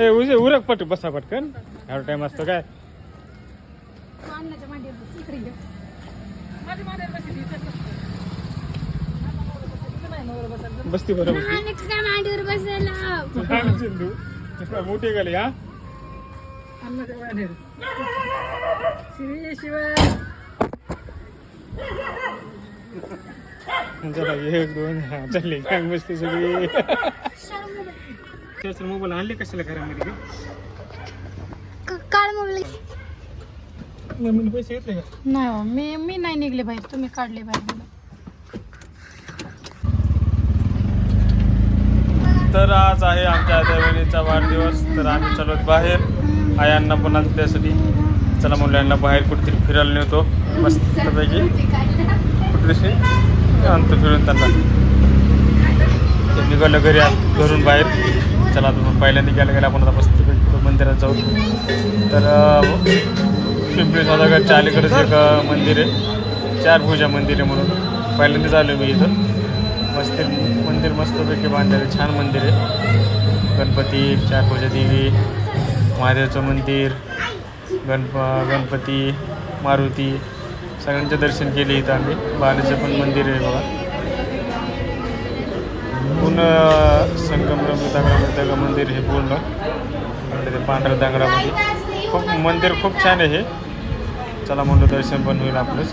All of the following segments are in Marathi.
ए उजे उरक पट बसा पटकन। एवढा टाइम असतो काय. बसती बरोबर मोठी गाली हा? एक दोन हा चालले काय बसते सगळी। त्याचं मोबाईल आणले कशाला घरामध्ये? काढ मोबाईल मम्मीने पैसे घेतले का? नाही हो, मी मी नाही निघले बाहेर तुम्ही काढले बाहेर मला. तर आज आहे आमच्या आद्यावणीचा वाढदिवस तर आम्ही चालू बाहेर. आयांना पण आज त्यासाठी. चला मुलांना बाहेर कुठेतरी फिरायला नेतो मस्तपैकी कुठेतरी आणतो फिरून त्यांना. ते निघालं घरी आत- घरून बाहेर. चला आता मग पहिल्यांदा गेलं गेलं आपण आता मस्तपैकी मंदिरात जाऊ. तर हो. पिंपरी सौदागरच्या अलीकडेच एक मंदिर आहे. चार पूजा मंदिर आहे म्हणून. पहिल्यांदाच आलो मी इथं. मस्त मंदिर मस्तपैकी बांधलेलं आहे. छान मंदिर आहे. गणपती चार पूजा देवी महादेवाचं मंदिर गणप गणपती मारुती सगळ्यांचे दर्शन केले इथं आम्ही. बालाचं पण मंदिर आहे बघा. पूर्ण संगमरम दगडामध्ये मंदिर हे पूर्ण. ते पांढऱ्या दगडामध्ये खूप मंदिर खूप छान आहे हे. चला म्हणलं दर्शन पण होईल आपलंच.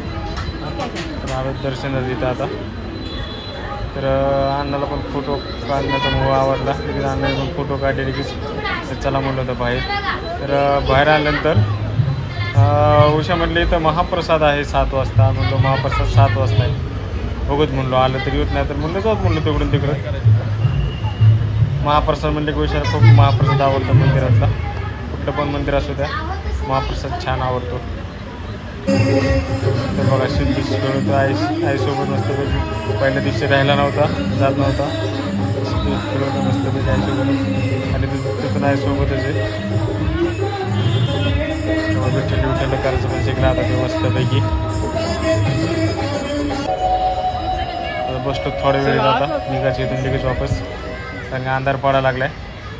तर आलो दर्शनच इथं आता. तर अण्णाला पण फोटो काढण्याचा मोह आवडला. तिकडे अण्णाने पण फोटो काढले लगेच तर चला म्हणलं होतं बाहेर. तर बाहेर आल्यानंतर उषा म्हटली इथं महाप्रसाद आहे सात वाजता. म्हणतो महाप्रसाद सात वाजता आहे. बघत म्हणलो आलं तरी येत नाही तर म्हणलं जाऊत म्हणलं तिकडून तिकडं. महाप्रसाद म्हणजे विषय खूप महाप्रसाद आवडतो मंदिरातला. कुठलं पण मंदिर असू द्या महाप्रसाद छान आवडतो. तर बघा शिल्पी खेळतो आई आईसोबत मस्तपैकी पहिल्या दिवशी राहिला नव्हता जात नव्हता. शिल्पी खेळवतो मस्तपैकी आईसोबत आणि तिथून आईसोबतच आहे. तेव्हा विठ्ठल विठ्ठल करायचं पण शिकला आता ते मस्तपैकी बसतो थोड्या वेळ आता. निघायचे इथून लगेच वापस. कारण का अंधार पडायला लागलाय.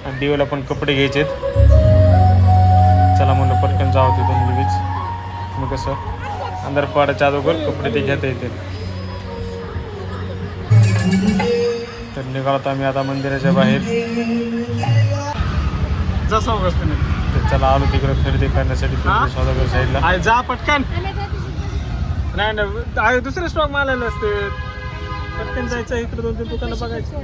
आणि देवाला पण कपडे घ्यायचे चला म्हणलं पटकन जावं तिथून लगेच. मग कसं? अंधार पडायच्या अगोदर कपडे ते घेता येते तर निघालो आम्ही आता मंदिराच्या बाहेर. जसं तर चला आलो तिकडे खरेदी करण्यासाठी सौदागर साईडला. आहे जा पटकन? नाही नाही आहे दुसरे स्टॉक मालायला असते. पटकन जायचं इकडे दोन तीन दुकानं बघायचं.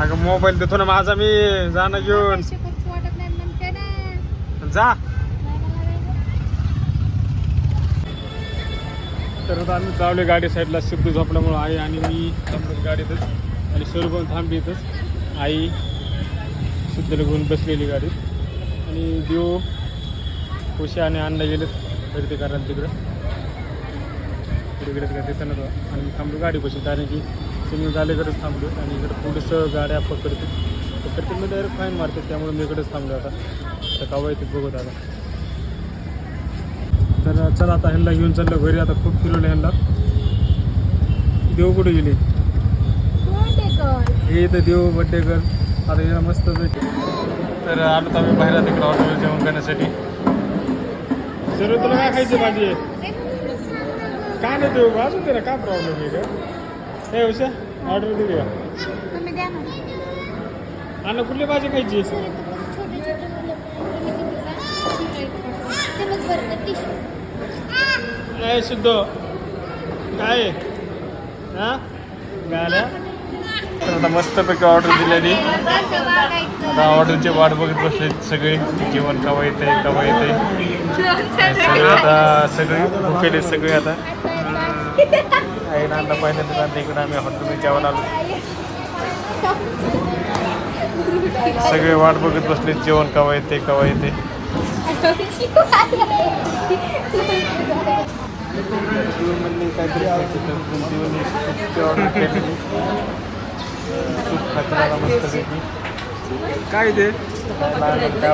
अगं मोबाईल देतो ना माझा मी जाणं घेऊन. जा. तर आता आम्ही चावले गाडी साईडला सिद्धू झोपल्यामुळं आई आणि मी थांबलो गाडीतच. आणि स्वरूप थांबली इथंच. आई सिद्धूला घेऊन बसलेली गाडीत. आणि देव उषा आणि अण्णा गेलेत. खरेदी करायला तिकडं. तिकडे काय नव्हतं आणि थांबलो गाडी बसून कारण की सिग्नल झाल्याकडेच थांबलो आणि इकडं पुढचं गाड्या पकडते पकडते मी डायरेक्ट फाईन मारते त्यामुळे मी इकडेच थांबलो आता. तर कवा येते बघत आता. तर चला आता ह्यांना घेऊन चाललो घरी आता खूप फिरवलं ह्यांना. देव कुठे गेले? हे इथं देव बड्डे कर आता मस्त. तर आलो तर आम्ही बाहेर तिकडे हॉटेलवर जेवण करण्यासाठी. सर्व तुला काय खायचं भाजी? काय नाही देऊ अजून त्याला काय प्रॉब्लेम आहे का हे उषा ऑर्डर दिली का ना. अन्न कुठली भाजी खायची? बरं टिश्यू काय आहे? हा? गाड्या तर आता मस्तपैकी ऑर्डर दिलेली. आता ऑर्डरची वाट बघत बसले सगळे. जेवण कवा येते कवा येते सगळे आता सगळे भुकेले सगळे आता. आई नांदा पहिल्यांदा नांदा इकडे आम्ही हॉटेलमध्ये जेवण आलो. सगळे वाट बघत बसले जेवण कवा येते कवा येते काहीतरी ऑर्डर केलेली. सूप खायला मस्तपैकी काय ते? काय काय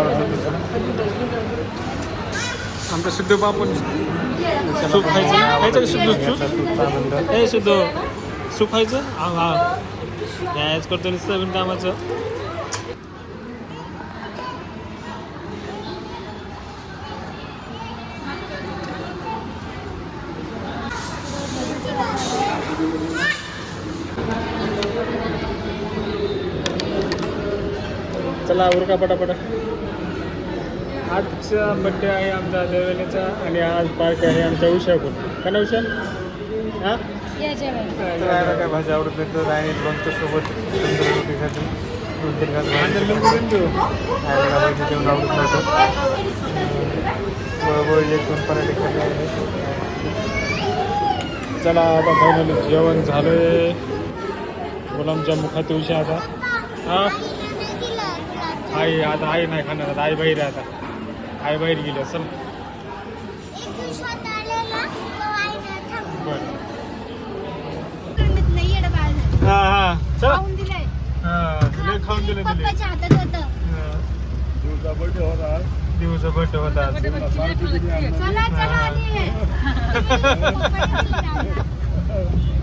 आमचं सिद्धू बापून. सूप खायचं खायचं सिद्धू सूप हे सिद्धू. सूप खायचं हा हा. कायच करतो नुसतं बिन कामाचं चला उरका पटापटा? आजचा बड्डे आहे आमचा देवेलीचा आणि आज पार्टी आहे आमच्या उषाकडून. का ना उषा? हां? या जेवायला. राहायला काय भाजी आवडत नाही तर आणि सोबत रोटी खाते. जेवण आवडत नव्हतं पराठे खाल्ले चला आता फायनली जेवण झालंय. गुलामच्या मुखात उशा आता. हा? आई आता आई नाही खाणार आता आई बाहेर आहे आता. आई बाहेर गेली बरं. हा हा. चला. खाऊन हा दिले दिवसा बर्थडे होता दिवसा बर्थडे होता. चला चला